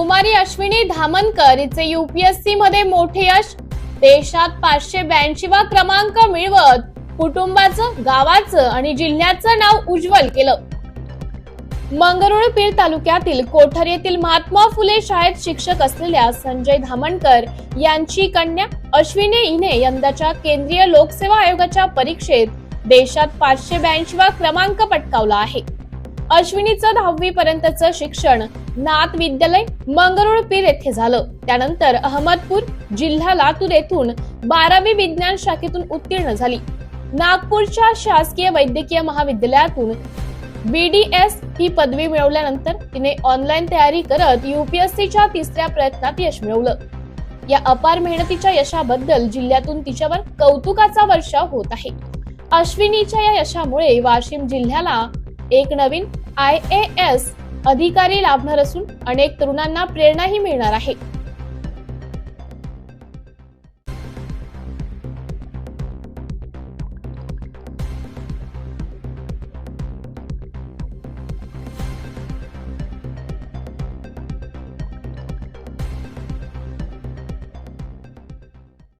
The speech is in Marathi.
कुमारी अश्विनी धामनकर हिचे युपीएससी मध्ये मोठे यश देशात पाचशे ब्याऐंशीवा क्रमांक मिळवत कुटुंबाचं गावाचं आणि जिल्ह्याचं नाव उज्ज्वल केलं. मंगरुळपीर तालुक्यातील कोठर येथील महात्मा फुले शाळेत शिक्षक असलेल्या संजय धामणकर यांची कन्या अश्विनी इने यंदाच्या केंद्रीय लोकसेवा आयोगाच्या परीक्षेत देशात पाचशे ब्याऐंशीवा क्रमांक पटकावला आहे. अश्विनीचं दहावी पर्यंतचं शिक्षण नाथ विद्यालय मंगरुळपीर येथे झालं. त्यानंतर अहमदपूर जिल्हा लातूर येथून बारावी विज्ञान शाखेतून उत्तीर्ण झाली. नागपूरच्या शासकीय वैद्यकीय महाविद्यालयातून बीडीएस ही पदवी मिळवल्यानंतर तिने ऑनलाईन तयारी करत युपीएससीच्या तिसऱ्या प्रयत्नात यश मिळवलं. या अपार मेहनतीच्या यशाबद्दल जिल्ह्यातून तिच्यावर कौतुकाचा वर्षाव होत आहे. अश्विनीच्या या यशामुळे वाशिम जिल्ह्याला एक नवीन आय ए एस अधिकारी लाभणार असून अनेक तरुणांना प्रेरणाही मिळणार आहे.